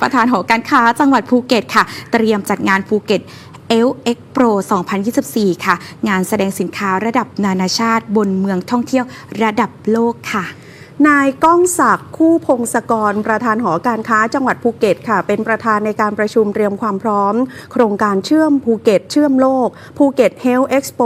ประธานหอการค้าจังหวัดภูเก็ตค่ะ เตรียมจัดงานภูเก็ตเอลเอ็กโปร2024 ค่ะ งานแสดงสินค้าระดับนานาชาติบนเมืองท่องเที่ยวระดับโลกค่ะ นายก้องศักดิ์คู่พงศกร ประธานหอการค้าจังหวัดภูเก็ตค่ะ เป็นประธานในการประชุมเตรียมความพร้อม โครงการเชื่อมภูเก็ตเชื่อมโลกภูเก็ตเฮลท์เอ็กซ์โป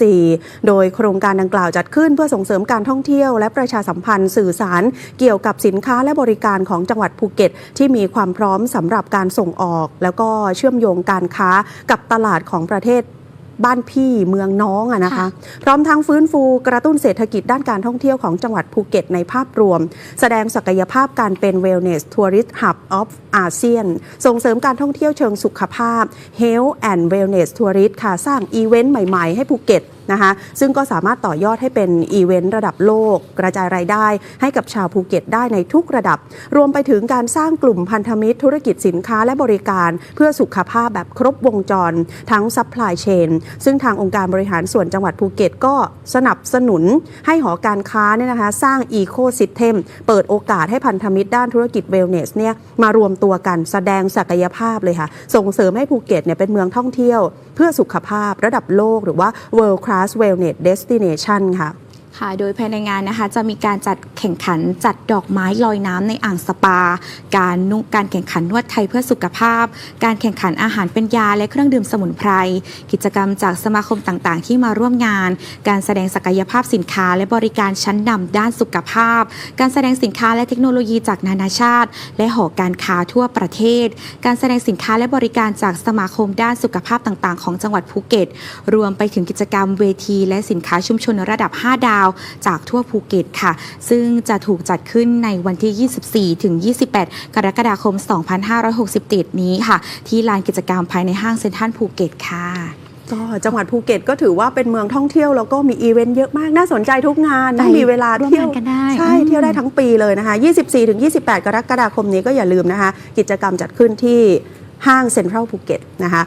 2024 โดยโครงการดังกล่าวจัดขึ้นเพื่อส่งเสริมการท่องเที่ยว และประชาสัมพันธ์สื่อสาร เกี่ยวกับสินค้าและบริการของจังหวัดภูเก็ต ที่มีความพร้อมสำหรับการส่งออก แล้วก็เชื่อมโยงการค้ากับตลาดของประเทศ บ้านพี่เมืองน้องอะนะคะค่ะพร้อมทั้งฟื้นฟูกระตุ้นเศรษฐกิจด้านการท่องเที่ยวของจังหวัดภูเก็ตในภาพรวม แสดงศักยภาพการเป็น Wellness Tourist Hub of ASEAN ส่งเสริมการท่องเที่ยวเชิงสุขภาพ Health and Wellness Tourist ค่ะ สร้างอีเวนต์ใหม่ ๆ ให้ภูเก็ตนะคะซึ่งก็สามารถต่อยอดให้เป็นอีเวนต์ระดับโลก กระจายรายได้ ให้กับชาวภูเก็ตได้ในทุกระดับ รวมไปถึงการสร้างกลุ่มพันธมิตรธุรกิจสินค้าและบริการ เพื่อสุขภาพแบบครบวงจร ทั้งซัพพลายเชนซึ่งทางองค์การบริหารส่วนจังหวัดภูเก็ตก็สนับสนุนให้หอการค้าเนี่ยนะคะสร้างอีโคซิสเทมเปิดโอกาสให้พันธมิตรด้านธุรกิจเวลเนสเนี่ยมารวมตัวกันแสดงศักยภาพเลยค่ะ ส่งเสริมให้ภูเก็ตเนี่ยเป็นเมืองท่องเที่ยว พื่อสุขภาพระดับโลกหรือว่า World Class Wellness Destination ค่ะ ค่ะ โดยภายในงานนะคะ จะมีการจัดแข่งขันจัดดอกไม้ลอยน้ำในอ่างสปา การนุ่งการแข่งขันนวดไทยเพื่อสุขภาพ การแข่งขันอาหารเป็นยาและเครื่องดื่มสมุนไพร กิจกรรมจากสมาคมต่างๆ ที่มาร่วมงาน การแสดงศักยภาพสินค้า และบริการชั้นนำด้านสุขภาพ การแสดงสินค้าและเทคโนโลยีจากนานาชาติ และหอการค้าทั่วประเทศ การแสดงสินค้าและบริการจากสมาคมด้านสุขภาพต่าง ๆ ของจังหวัดภูเก็ต รวมไปถึงกิจกรรมเวที และสินค้าชุมชนระดับ 5 ดาวจากทั่วภูเก็ตค่ะ ซึ่งจะถูกจัดขึ้นในวันที่ 24 ถึง 28 กรกฎาคม 2567 นี้ค่ะ ที่ลานกิจกรรมภายในห้างเซ็นทรัลภูเก็ตค่ะก็จังหวัดภูเก็ตก็ถือว่าเป็นเมืองท่องเที่ยวแล้วก็มีอีเวนต์เยอะมากน่าสนใจทุกงานนะไปมีเวลาร่วมเที่ยวงานกันได้ใช่อืมเที่ยวได้ทั้งปีเลยนะคะ 24-28 กรกฎาคมนี้ก็อย่าลืมนะคะ กิจกรรมจัดขึ้นที่ห้างเซ็นทรัลภูเก็ตนะคะ